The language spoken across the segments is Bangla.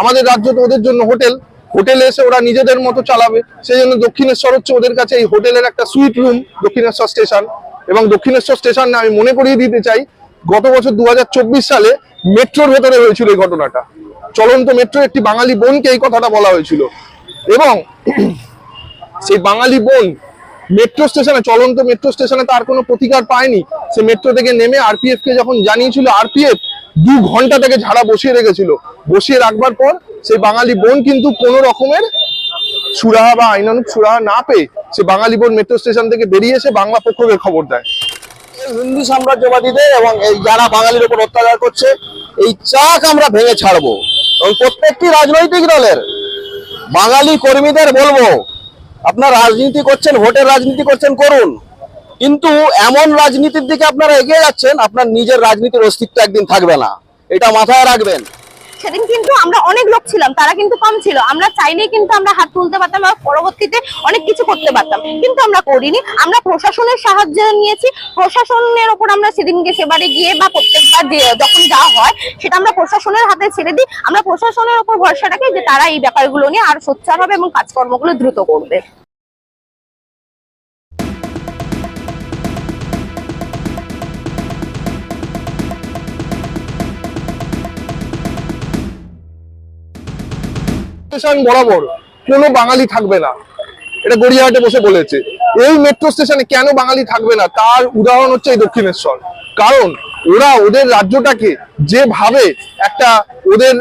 আমাদের রাজ্য তো ওদের জন্য হোটেল। হোটেলে এসে ওরা নিজেদের মতো চালাবে। সেই জন্য দক্ষিণেশ্বর হচ্ছে ওদের কাছে এই হোটেলের একটা সুইট রুম দক্ষিণেশ্বর স্টেশন এবং দক্ষিণেশ্বর স্টেশন আমি মনে করিয়ে দিতে চাই, গত বছর দুহাজার চব্বিশ সালে মেট্রোর ভেতরে হয়েছিল এই ঘটনাটা। চলন্ত মেট্রো একটি বাঙালি বোনকে এই কথাটা বলা হয়েছিল। এবং সেই বাঙালি বোন মেট্রো স্টেশনে, চলন্ত মেট্রো স্টেশনে তার কোনো প্রতিকার পায়নি। সে মেট্রো থেকে নেমে আরপিএফ কে যখন জানিয়েছিল আরপিএফ দু ঘণ্টা থেকে ঝাড়া বসিয়ে রেখেছিল। বসিয়ে রাখবার পর সেই বাঙালি বোন কিন্তু কোনো রকমের সুরাহা বা আইনানুক সুরাহা না পেয়ে সে বাঙালি বোন মেট্রো স্টেশন থেকে বেরিয়ে এসে বাংলা পক্ষকে খবর দেয়। হিন্দু সাম্রাজ্যবাদীদের এবং এই যারা বাঙালির উপর অত্যাচার করছে, এই চাক আমরা ভেঙে ছাড়বো। এবং প্রত্যেকটি রাজনৈতিক দলের বাঙালি কর্মীদের বলব, আপনার রাজনীতি করছেন, ভোটের রাজনীতি করছেন, করুন। কিন্তু এমন রাজনীতির দিকে আপনারা এগিয়ে যাচ্ছেন, আপনার নিজের রাজনীতির অস্তিত্ব একদিন থাকবে না। এটা মাথায় রাখবেন। সেদিন কিন্তু আমরা অনেক লোক ছিলাম, তারা কিন্তু কম ছিল। আমরা চাইলেই কিন্তু আমরা হাত তুলতে পারতাম আর পরবর্তীতে অনেক কিছু করতে পারতাম। কিন্তু আমরা করিনি। আমরা প্রশাসনের সাহায্য নিয়েছি। প্রশাসনের ওপর আমরা সেদিনকে সেবারে গিয়ে বা প্রত্যেকবার যখন যাওয়া হয়, সেটা আমরা প্রশাসনের হাতে ছেড়ে দিই। আমরা প্রশাসনের ওপর ভরসা রাখি যে তারা এই ব্যাপারগুলো নিয়ে আর সোচ্চার হবে এবং কাজকর্মগুলো দ্রুত করবে। স্টেশন বরাবর কোনো বাঙালি থাকবে না। এটা গড়িয়াহাটে বসে বলেছে। এই মেট্রো স্টেশনে কেন বাঙালি থাকবে না? তার উদাহরণ হচ্ছে এই দক্ষিণেশ্বর। কারণ ওরা ওদের রাজ্যটাকে যেভাবে একটা ওদের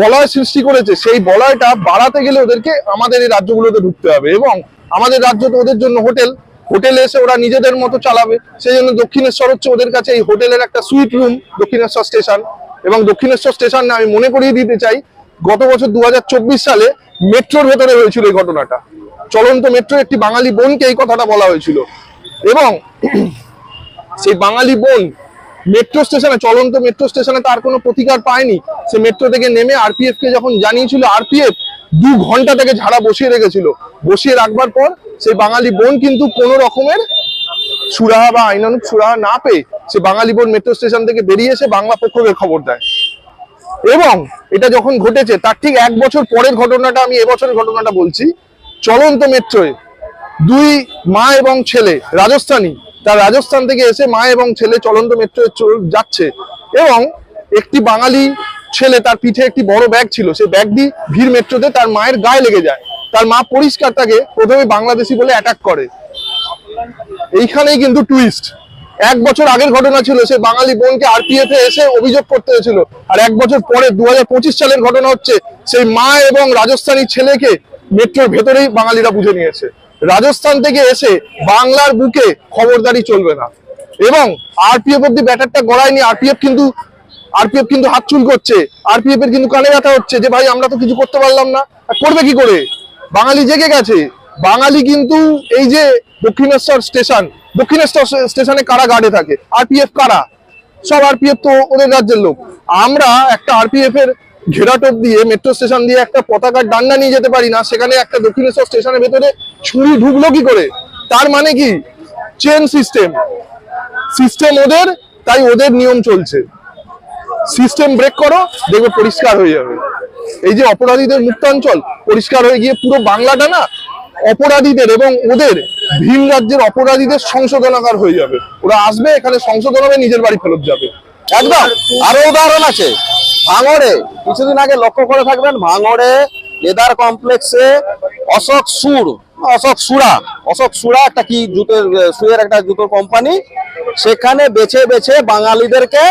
বলয় সৃষ্টি করেছে, সেই বলয়টা বাড়াতে গেলে ওদেরকে আমাদের এই রাজ্যগুলোতে ঢুকতে হবে এবং আমাদের রাজ্য তো ওদের জন্য হোটেল। হোটেলে এসে ওরা নিজেদের মতো চালাবে। সেই জন্য দক্ষিণেশ্বর হচ্ছে ওদের কাছে এই হোটেলের একটা সুইট রুম দক্ষিণেশ্বর স্টেশন এবং দক্ষিণেশ্বর স্টেশন আমি মনে করিয়ে দিতে চাই গত বছর দু হাজার চব্বিশ সালে মেট্রোর ভেতরে হয়েছিল এই ঘটনাটা। চলন্ত মেট্রো একটি বাঙালি বোনকে এই কথাটা বলা হয়েছিল। এবং সেই বাঙালি বোন মেট্রো স্টেশনে, চলন্ত মেট্রো স্টেশনে তার কোনো প্রতিকার পায়নি। সে মেট্রো থেকে নেমে আরপিএফ কে যখন জানিয়েছিল, আরপিএফ দু ঘণ্টা থেকে ঝাড়া বসিয়ে রেখেছিল। বসিয়ে রাখবার পর সেই বাঙালি বোন কিন্তু কোনো রকমের সুরাহা বা আইনানুক সুরাহা না পেয়ে সে বাঙালি বোন মেট্রো স্টেশন থেকে বেরিয়ে এসে বাংলা পক্ষকে খবর দেয়। এবং এটা যখন ঘটেছে, তার ঠিক এক বছর পরের ঘটনাটা আমি এবছরের ঘটনাটা বলছি। চলন্ত মেট্রোয় দুই মা এবং ছেলে, রাজস্থানী, তার রাজস্থান থেকে এসে মা এবং ছেলে চলন্ত মেট্রো যাচ্ছে এবং একটি বাঙালি ছেলে, তার পিঠে একটি বড় ব্যাগ ছিল, সেই ব্যাগ দিয়ে ভিড় মেট্রোতে তার মায়ের গায়ে লেগে যায়। তার মা পরিষ্কার তাকে প্রথমে বাংলাদেশি বলে অ্যাটাক করে। এইখানেই কিন্তু টুইস্ট এক বছর আগের ঘটনা ছিল, সে বাঙালি বোনকে আরপিএফ এ এসে অভিযোগ করতে হয়েছিল। আর এক বছর পরে দু সালের ঘটনা হচ্ছে, সেই মা এবং রাজস্থানী ছেলেকে মেট্রোর ভেতরেই বাঙালিরা বুঝে নিয়েছে। রাজস্থান থেকে এসে বাংলার বুকে খবরদারি চলবে না। এবং আরপিএফ অব্দি ব্যাটারটা গড়ায়নি আরপিএফ কিন্তু আরপিএফ কিন্তু হাত চুল করছে। আরপিএফ এর কিন্তু কানে ব্যথা হচ্ছে যে, ভাই, আমরা তো কিছু করতে পারলাম না। করবে কি করে? বাঙালি জেগে গেছে। বাঙালি কিন্তু এই যে দক্ষিণেশ্বর স্টেশন, দক্ষিণেশ্বর স্টেশনে কারা গার্ডে থাকে? আরপিএফ কারা? সব আরপিএফ তো ওদের রাজ্যের লোক। আমরা একটা আরপিএফ এর ঘেরাটোপ দিয়ে মেট্রো স্টেশন দিয়ে একটা পতাকার ডান্ডা নিয়ে যেতে পারি না, সেখানে একটা দক্ষিণেশ্বর স্টেশনের ভেতরে ছুরি ঢুকলো কি করে? তার মানে কি? চেন সিস্টেম সিস্টেম ওদের, তাই ওদের নিয়ম চলছে। সিস্টেম ব্রেক করো, দেখবে পরিষ্কার হয়ে যাবে। এই যে অপরাধীদের মুক্তাঞ্চল, পরিষ্কার হয়ে গিয়ে পুরো বাংলাটা না অপরাধীদের এবং ওদের ভিন রাজ্যের অপরাধীদের সংশোধনাগার হয়ে যাবে। ওরা আসবে, এখানে সংশোধন হবে, নিজের বাড়ি ফেরত যাবে। একদম। আরও উদাহরণ আছে। ভাঙড়ে, কিছুদিন আগে লক্ষ্য করে থাকবেন, ভাঙড়ে লেদার কমপ্লেক্সে অশোক সুর, অশোক সুরা অশোক সুরা একটা কি জুতোর, সুয়ের একটা জুতোর কোম্পানি সেখানে বেছে বেছে বাঙালিদেরকে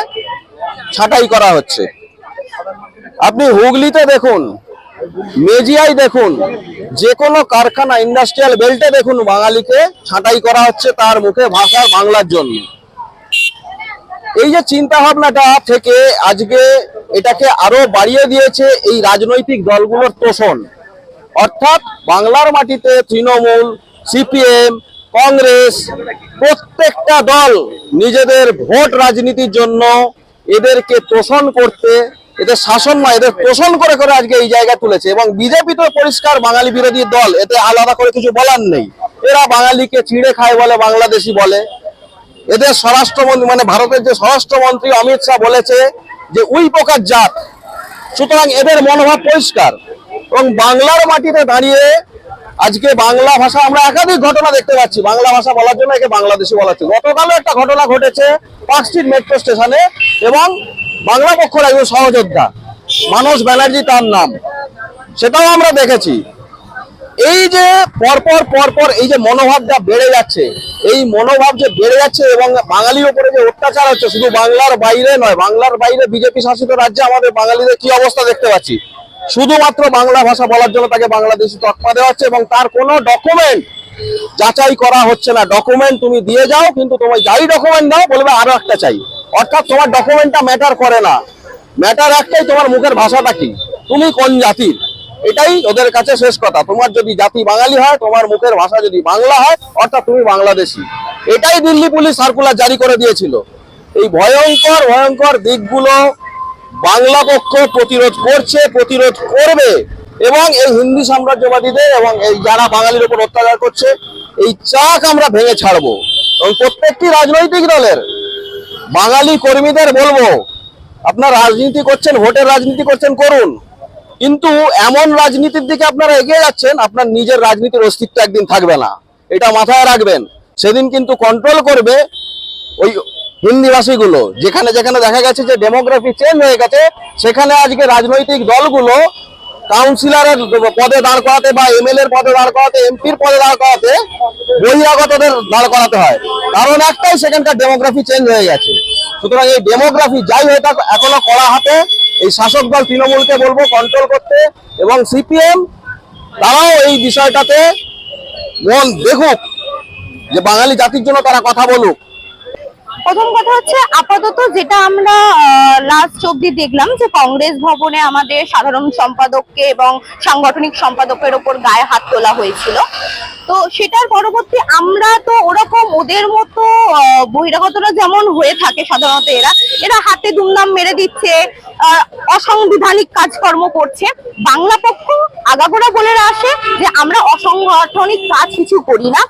ছাঁটাই করা হচ্ছে। আপনি হুগলিতে দেখুন মেজিয়াই দেখুন যে কোনো কারখানা ইন্ডাস্ট্রিয়াল বেল্টে দেখুন বাঙালিকে ছাঁটাই করা হচ্ছে তার মুখে ভাষার বাংলার জন্য। এই যে চিন্তা ভাবনাটা থেকে আজকে এটাকে আরও বাড়িয়ে দিয়েছে এই রাজনৈতিক দলগুলোর তোষণ। অর্থাৎ বাংলার মাটিতে তৃণমূল, সিপিএম, কংগ্রেস প্রত্যেকটা দল নিজেদের ভোট রাজনীতির জন্য এদেরকে তোষণ করতে এদের শাসন নয়, এদের তোষণ করে করে আজকে এই জায়গা তুলেছে এবং বিজেপি তো পরিষ্কার বাঙালি বিরোধী দল, এতে আলাদা করে কিছু বলার নেই। এরা বাঙালিকে চিড়ে খায় বলে বাংলাদেশি বলে। এদের স্বরাষ্ট্রমন্ত্রী মানে ভারতের যে স্বরাষ্ট্রমন্ত্রী অমিত শাহ বলেছে যে, উই প্রকার জাত, সুতরাং এদের মনোভাব পরিষ্কার। এবং বাংলার মাটিতে দাঁড়িয়ে আজকে বাংলা ভাষা, আমরা একাধিক ঘটনা দেখতে পাচ্ছি। বাংলা ভাষা বলার জন্য একে বাংলাদেশি বলা হচ্ছে। গতকালও একটা ঘটনা ঘটেছে স্ট্রিট মেট্রো স্টেশনে এবং বাংলা পক্ষের একজন সহযোদ্ধা। মানস ব্যানার্জি তার নাম। সেটাও আমরা দেখেছি। এই যে পরপর পরপর এই যে মনোভাবটা বেড়ে যাচ্ছে, এই মনোভাব যে বেড়ে যাচ্ছে এবং বাঙালির উপরে যে অত্যাচার হচ্ছে, শুধু বাংলার বাইরে নয়, বাংলার বাইরে বিজেপি শাসিত রাজ্যে আমাদের বাঙালিদের কি অবস্থা দেখতে পাচ্ছি? শুধুমাত্র বাংলা ভাষা বলার জন্য তাকে বাংলাদেশি তকমা দেওয়া হচ্ছে এবং তার কোনো ডকুমেন্ট যাচাই করা হচ্ছে না। ডকুমেন্ট তুমি দিয়ে যাও, কিন্তু তোমার যাই ডকুমেন্ট দাও বলবে আরও একটা চাই। অর্থাৎ তোমার ডকুমেন্টটা ম্যাটার করে না। ম্যাটার একটাই তোমার মুখের ভাষাটা কি? তুমি কোন জাতির? এটাই ওদের কাছে শেষ কথা। তোমার যদি জাতি বাঙালি হয়, তোমার মুখের ভাষা যদি বাংলা হয়, অর্থাৎ তুমি বাংলাদেশি। এটাই দিল্লি পুলিশ সার্কুলার জারি করে দিয়েছিল। এই ভয়ঙ্কর ভয়ঙ্কর দিকগুলো বাংলা পক্ষ প্রতিরোধ করছে, প্রতিরোধ করবে। এবং এই হিন্দি সাম্রাজ্যবাদীদের এবং এই যারা বাঙালির উপর অত্যাচার করছে, এই চাক আমরা ভেঙে ছাড়বো। এবং প্রত্যেকটি রাজনৈতিক দলের বাঙালি কর্মীদের বলব, আপনার রাজনীতি করছেন, ভোটের রাজনীতি করছেন, করুন। কিন্তু এমন রাজনীতির দিকে আপনারা এগিয়ে যাচ্ছেন, আপনার নিজের রাজনীতির অস্তিত্ব একদিন থাকবে না। এটা মাথায় রাখবেন। সেদিন কিন্তু কন্ট্রোল করবে ওই হিন্দিভাষী গুলো যেখানে যেখানে দেখা গেছে যে ডেমোগ্রাফি চেঞ্জ হয়ে গেছে, সেখানে আজকে রাজনৈতিক দলগুলো কাউন্সিলরের পদে দাঁড় করাতে বা এমএলএর পদে দাঁড় করাতে এমপির পদে দাঁড় করাতে বহিরাগতদের দাঁড় করাতে হয়। কারণ একটাই, সেখানকার ডেমোগ্রাফি চেঞ্জ হয়ে গেছে। সুতরাং এই ডেমোগ্রাফি যাই হয়ে থাক এখনও করা হাতে এই শাসক দল তৃণমূলকে বলব কন্ট্রোল করতে এবং সিপিএম তারাও এই বিষয়টাতে মন দেখুক যে বাঙালি জাতির জন্য তারা কথা বলুক। প্রথম কথা হচ্ছে আপাতত যেটা আমরা লাস্ট অব্দি দেখলাম যে কংগ্রেস ভবনে আমাদের সাধারণ সম্পাদককে এবং সাংগঠনিক সম্পাদকের ওপর গায়ে হাত তোলা হয়েছিল। তো সেটার পরবর্তী আমরা তো ওরকম ওদের মতো বহিরাগতরা যেমন হয়ে থাকে সাধারণত এরা এরা হাতে দুমদাম মেরে দিচ্ছে অসাংবিধানিক কাজকর্ম করছে। বাংলা পক্ষ আগাগোড়া বলে আসে যে আমরা অসংগঠনিক কাজ কিছু করি না।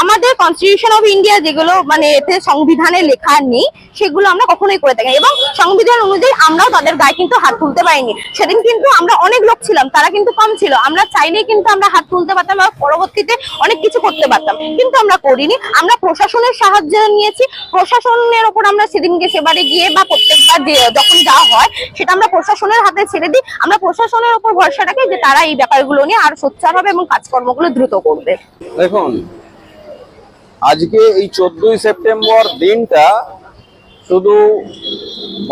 আমাদের কনস্টিটিউশন অফ ইন্ডিয়া যেগুলো মানে এতে সংবিধানে লেখা নেই সেগুলো আমরা কখনোই করে থাকি এবং সংবিধান অনুযায়ী আমরাও তাদের গায়ে কিন্তু হাত তুলতে পারিনি। সেদিন কিন্তু আমরা অনেক লোক ছিলাম, তারা কিন্তু কম ছিল। আমরা চাইলেই কিন্তু আমরা হাত তুলতে পারতাম এবং পরবর্তীতে অনেক কিছু করতে পারতাম। কিন্তু আমরা করিনি। আমরা প্রশাসনের সাহায্য নিয়েছি। প্রশাসনের ওপর আমরা সেদিনকে সেবারে গিয়ে বা প্রত্যেকবার যখন যাওয়া হয়, সেটা আমরা প্রশাসনের হাতে ছেড়ে দিই। আমরা প্রশাসনের ওপর ভরসা রাখি যে তারা এই ব্যাপারগুলো নিয়ে আরও সোচ্চার হবে এবং কাজকর্মগুলো দ্রুত করবে। দেখুন, আজকে এই চোদ্দই সেপ্টেম্বর দিনটা শুধু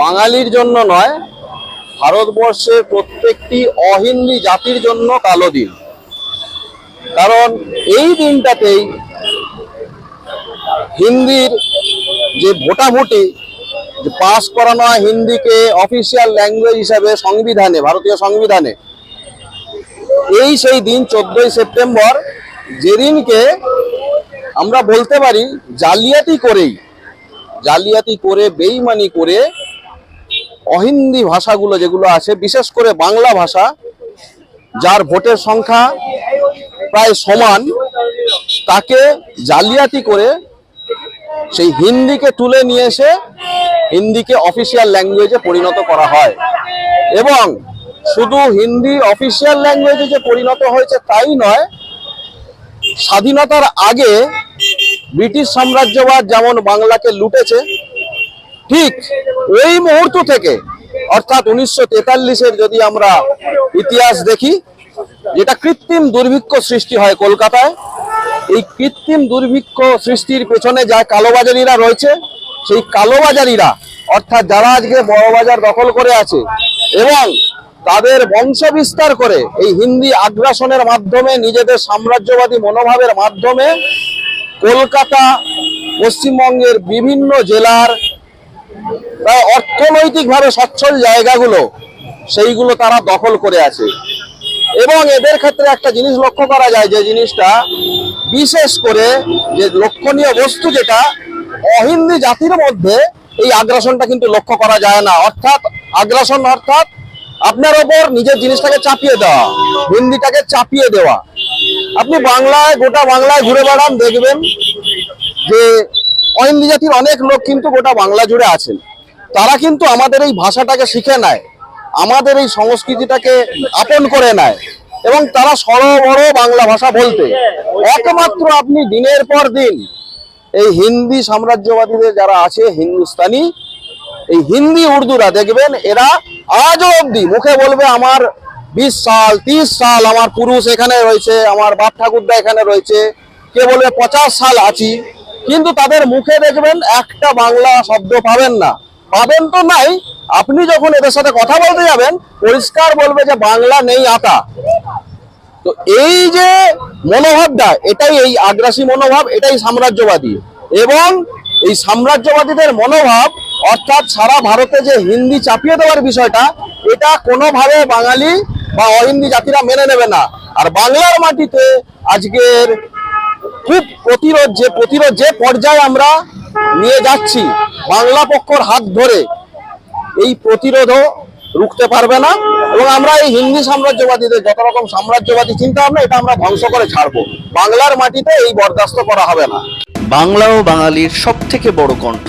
বাঙালির জন্য নয় ভারতবর্ষের প্রত্যেকটি অহিন্দি জাতির জন্য কালো দিন। কারণ এই দিনটাতেই হিন্দির যে ভোটাভুটি পাস করানো হয় হিন্দিকে অফিসিয়াল ল্যাঙ্গুয়েজ হিসাবে সংবিধানে, ভারতীয় সংবিধানে, এই সেই দিন চোদ্দই সেপ্টেম্বর, যেদিনকে আমরা বলতে পারি জালিয়াতি করেই জালিয়াতি করে, বেইমানি করে অহিন্দি ভাষাগুলো যেগুলো আছে, বিশেষ করে বাংলা ভাষা, যার ভোটের সংখ্যা প্রায় সমান, তাকে জালিয়াতি করে সেই হিন্দিকে তুলে নিয়ে এসে হিন্দিকে অফিসিয়াল ল্যাঙ্গুয়েজে পরিণত করা হয়। এবং শুধু হিন্দি অফিসিয়াল ল্যাঙ্গুয়েজে যে পরিণত হয়েছে তাই নয়, স্বাধীনতার আগে ব্রিটিশ সাম্রাজ্যবাদ যেমন বাংলাকে লুটেছে, ঠিক ওই মুহূর্ত থেকে, অর্থাৎ উনিশশো তেতাল্লিশের যদি আমরা ইতিহাস দেখি, যেটা কৃত্রিম দুর্ভিক্ষ সৃষ্টি হয় কলকাতায়, এই কৃত্রিম দুর্ভিক্ষ সৃষ্টির পেছনে যা কালোবাজারিরা রয়েছে, সেই কালোবাজারিরা, অর্থাৎ যারা আজকে বড়বাজার দখল করে আছে, এবং তাদের বংশ বিস্তার করে এই হিন্দি আগ্রাসনের মাধ্যমে, নিজেদের সাম্রাজ্যবাদী মনোভাবের মাধ্যমে কলকাতা, পশ্চিমবঙ্গের বিভিন্ন জেলার প্রায় অর্থনৈতিকভাবে সচ্ছল জায়গাগুলো, সেইগুলো তারা দখল করে আছে। এবং এদের ক্ষেত্রে একটা জিনিস লক্ষ্য করা যায়, যে জিনিসটা বিশেষ করে যে লক্ষণীয় বস্তু যেটা, অহিন্দি জাতির মধ্যে এই আগ্রাসনটা কিন্তু লক্ষ্য করা যায় না। অর্থাৎ আগ্রাসন অর্থাৎ আপনার ওপর নিজের জিনিসটাকে চাপিয়ে দেওয়া, হিন্দিটাকে চাপিয়ে দেওয়া। আপনি বাংলায়, গোটা বাংলায় ঘুরে বেড়ান, দেখবেন যে অহিন্দি জাতির অনেক লোক কিন্তু গোটা বাংলা জুড়ে আছেন। তারা কিন্তু আমাদের এই ভাষাটাকে শিখে নেয়, আমাদের এই সংস্কৃতিটাকে আপন করে নেয় এবং তারা সরবড় বাংলা ভাষা বলতে। একমাত্র আপনি দিনের পর দিন এই হিন্দি সাম্রাজ্যবাদীদের যারা আছে, হিন্দুস্তানি এই হিন্দি, উর্দুরা দেখবেন এরা আজও অবধি মুখে বলবে আমার বিশ সাল, তিরিশ সাল আমার পুরুষ এখানে রয়েছে, আমার বাপ ঠাকুরদা এখানে রয়েছে, কে বলবে পঁচাশ সাল আছি। কিন্তু তাদের মুখে দেখবেন একটা বাংলা শব্দ পাবেন না। পাবেন তো নাই। আপনি যখন এদের সাথে কথা বলতে যাবেন, পরিষ্কার বলবে যে বাংলা নেই আতা। তো এই যে মনোভাবটা, এটাই এই আগ্রাসী মনোভাব, এটাই সাম্রাজ্যবাদী। এবং এই সাম্রাজ্যবাদীদের মনোভাব অর্থাৎ সারা ভারতে যে হিন্দি চাপিয়ে দেওয়ার বিষয়টা, এটা কোনোভাবে বাঙালি বা অহিন্দি জাতিরা মেনে নেবে না। আর বাংলার মাটিতে আজকের খুব প্রতিরোধ যে প্রতিরোধ যে পর্যায়ে আমরা নিয়ে যাচ্ছি, বাংলা পক্ষর হাত ধরে, এই প্রতিরোধও রুখতে পারবে না। এবং আমরা এই হিন্দি সাম্রাজ্যবাদীদের, যত রকম সাম্রাজ্যবাদী চিন্তা ভাবনা, এটা আমরা ধ্বংস করে ছাড়বো। বাংলার মাটিতে এই বরদাস্ত করা হবে না। বাংলা ও বাঙালির সব থেকে বড় কণ্ঠ।